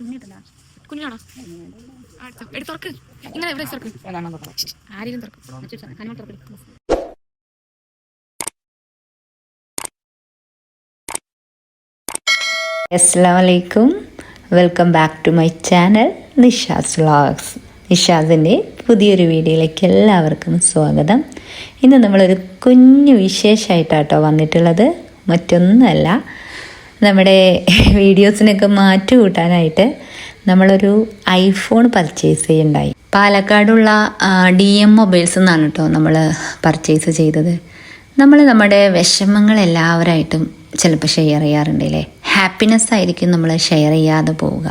കുഞ്ഞാണോ? എടുത്ത് തുറക്ക്. ഇങ്ങനെ എവിടെ തുറക്ക്? ആരെയും തുറക്കും. ഹനുമാൻ തുറക്കും. അസ്സാമലൈക്കും welcome back to my channel Nisha's vlogs. നിഷാസിന്റെ പുതിയൊരു വീഡിയോയിലേക്ക് എല്ലാവർക്കും സ്വാഗതം. ഇന്ന് നമ്മളൊരു കുഞ്ഞു വിശേഷമായിട്ടാട്ടോ വന്നിട്ടുള്ളത്. മറ്റൊന്നുമല്ല നമ്മുടെ വീഡിയോസിനൊക്കെ മാറ്റി കൂട്ടാനായിട്ട് നമ്മളൊരു ഐഫോൺ പർച്ചേസ് ചെയ്യുണ്ടായി. പാലക്കാടുള്ള ഡി എം മൊബൈൽസ് എന്നാണ് കേട്ടോ നമ്മൾ പർച്ചേസ് ചെയ്തത്. നമ്മൾ നമ്മുടെ വിഷമങ്ങൾ എല്ലാവരായിട്ടും ചിലപ്പോൾ ഷെയർ ചെയ്യാറുണ്ട് അല്ലേ? ഹാപ്പിനെസ് ആയിരിക്കും നമ്മൾ ഷെയർ ചെയ്യാതെ പോവുക.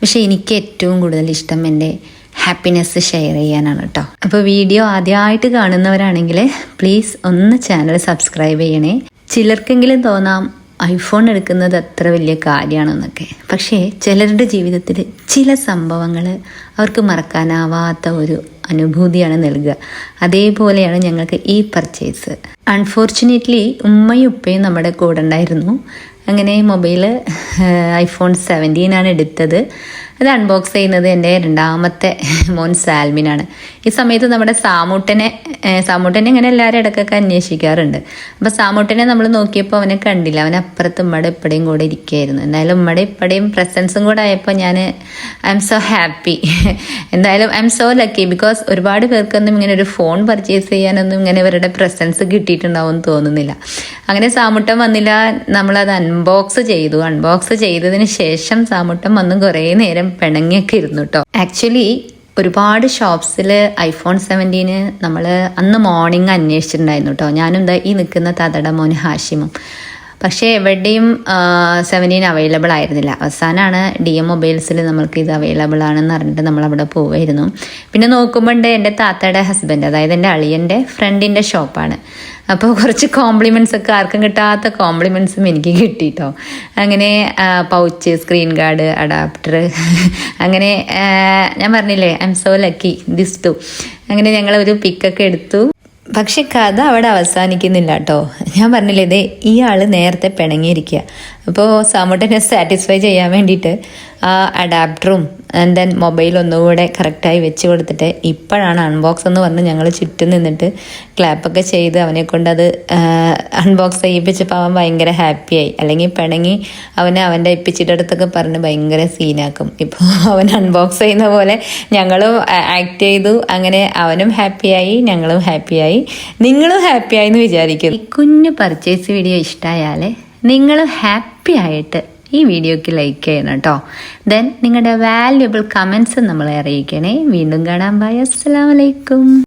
പക്ഷേ എനിക്ക് ഏറ്റവും കൂടുതൽ ഇഷ്ടം എന്റെ ഹാപ്പിനെസ് ഷെയർ ചെയ്യാനാണ് കേട്ടോ. അപ്പോൾ വീഡിയോ ആദ്യമായിട്ട് കാണുന്നവരാണെങ്കിൽ പ്ലീസ് ഒന്ന് ചാനൽ സബ്സ്ക്രൈബ് ചെയ്യണേ. ചിലർക്കെങ്കിലും തോന്നാം ഐഫോൺ എടുക്കുന്നത് അത്ര വലിയ കാര്യമാണെന്നൊക്കെ. പക്ഷേ ചിലരുടെ ജീവിതത്തിൽ ചില സംഭവങ്ങൾ അവർക്ക് മറക്കാനാവാത്ത ഒരു അനുഭൂതിയാണ് നൽകുക. അതേപോലെയാണ് ഞങ്ങൾക്ക് ഈ പർച്ചേസ് അൺഫോർച്ചുനേറ്റ്ലി ഉമ്മയും ഉപ്പയും നമ്മുടെ കൂടെ ഉണ്ടായിരുന്നു. അങ്ങനെ മൊബൈൽ ഐഫോൺ സെവന്റീൻ ആണ് എടുത്തത്. അത് അൺബോക്സ് ചെയ്യുന്നത് എന്റെ രണ്ടാമത്തെ മോൻ സാൽമിനാണ്. ഈ സമയത്ത് നമ്മുടെ സാമൂട്ടനെ സാമൂട്ടനെ ഇങ്ങനെ എല്ലാവരും ഇടയ്ക്കൊക്കെ അന്വേഷിക്കാറുണ്ട്. അപ്പം സാമൂട്ടനെ നമ്മൾ നോക്കിയപ്പോൾ അവനെ കണ്ടില്ല. അവൻ അപ്പുറത്ത് ഉമ്മയുടെ ഇപ്പടയും കൂടെ ഇരിക്കുകയായിരുന്നു എന്തായാലും ഉമ്മയുടെ ഇപ്പടയും പ്രസൻസും കൂടെ ആയപ്പോൾ ഞാൻ ഐ എം സോ ഹാപ്പി എന്തായാലും I'm so lucky because ഒരുപാട് പേർക്കൊന്നും ഇങ്ങനെ ഒരു ഫോൺ പർച്ചേസ് ചെയ്യാനൊന്നും ഇങ്ങനെ ഇവരുടെ പ്രസൻസ് കിട്ടിയിട്ടുണ്ടാവും തോന്നുന്നില്ല. അങ്ങനെ സാമൂട്ടൻ വന്നില്ല. നമ്മളത് അൺബോക്സ് ചെയ്തു. അൺബോക്സ് ചെയ്തതിന് ശേഷം സാമൂട്ടം വന്ന് കുറേ നേരം പിണങ്ങിയൊക്കെ ഇരുന്നു കേട്ടോ. ആക്ച്വലി ഒരുപാട് ഷോപ്സിൽ ഐഫോൺ സെവന്റീന് നമ്മൾ അന്ന് മോർണിംഗ് അന്വേഷിച്ചിട്ടുണ്ടായിരുന്നു കേട്ടോ ഞാനും ഈ നിൽക്കുന്ന തതട മോൻ ഹാഷിമും. പക്ഷേ എവിടെയും സെവന്റീൻ അവൈലബിൾ ആയിരുന്നില്ല. അവസാനമാണ് ഡി എം മൊബൈൽസിൽ നമ്മൾക്ക് ഇത് അവൈലബിൾ ആണെന്ന് പറഞ്ഞിട്ട് നമ്മൾ അവിടെ പോവായിരുന്നു. പിന്നെ നോക്കുമ്പോൾ എന്റെ താത്തയുടെ ഹസ്ബൻഡ് അതായത് എന്റെ അളിയന്റെ ഫ്രണ്ടിന്റെ ഷോപ്പാണ് അപ്പോൾ കുറച്ച് കോംപ്ലിമെന്റ്സ് ഒക്കെ ആർക്കും കിട്ടാത്ത കോംപ്ലിമെന്റ്സും എനിക്ക് കിട്ടിയിട്ടോ അങ്ങനെ പൗച്ച് സ്ക്രീൻ ഗാർഡ് അഡാപ്റ്റർ അങ്ങനെ ഞാൻ പറഞ്ഞില്ലേ I'm so lucky this too അങ്ങനെ ഞങ്ങൾ ഒരു പിക്കൊക്കെ എടുത്തു. പക്ഷെ കഥ അവിടെ അവസാനിക്കുന്നില്ല കേട്ടോ ഞാൻ പറഞ്ഞില്ലേ ഇതേ ആൾ നേരത്തെ പിണങ്ങിയിരിക്കുക അപ്പോൾ സാമുട്ടനെ സാറ്റിസ്ഫൈ ചെയ്യാൻ വേണ്ടിയിട്ട് ആ അഡാപ്റ്ററും ആൻഡ് ദെൻ മൊബൈൽ ഒന്നുകൂടെ കറക്റ്റായി വെച്ച് കൊടുത്തിട്ട് ഇപ്പോഴാണ് അൺബോക്സ് എന്ന് പറഞ്ഞ് ഞങ്ങൾ ചുറ്റും നിന്നിട്ട് ക്ലാപ്പൊക്കെ ചെയ്ത് അവനെ കൊണ്ട് അത് അൺബോക്സ് ചെയ്യിപ്പിച്ചപ്പോൾ അവൻ ഭയങ്കര ഹാപ്പിയായി അല്ലെങ്കിൽ പിണങ്ങി അവനെ അവന്റെ ഇപ്പിച്ചിട്ട് അടുത്തൊക്കെ പറഞ്ഞ് ഭയങ്കര സീനാക്കും ഇപ്പോൾ അവൻ അൺബോക്സ് ചെയ്യുന്ന പോലെ ഞങ്ങളും ആക്ട് ചെയ്തു. അങ്ങനെ അവനും ഹാപ്പിയായി ഞങ്ങളും ഹാപ്പിയായി നിങ്ങളും ഹാപ്പിയായി എന്ന് വിചാരിക്കും. കുഞ്ഞു പർച്ചേസ് വീഡിയോ ഇഷ്ടമായാൽ നിങ്ങൾ ഹാപ്പി ആയിട്ട് ഈ വീഡിയോയ്ക്ക് ലൈക്ക് ചെയ്യണം കേട്ടോ ദെൻ നിങ്ങളുടെ വാല്യുബിൾ കമൻസ് നമ്മളെ അറിയിക്കണേ. വീണ്ടും കാണാൻ ബൈ അസ്സലാമലൈക്കും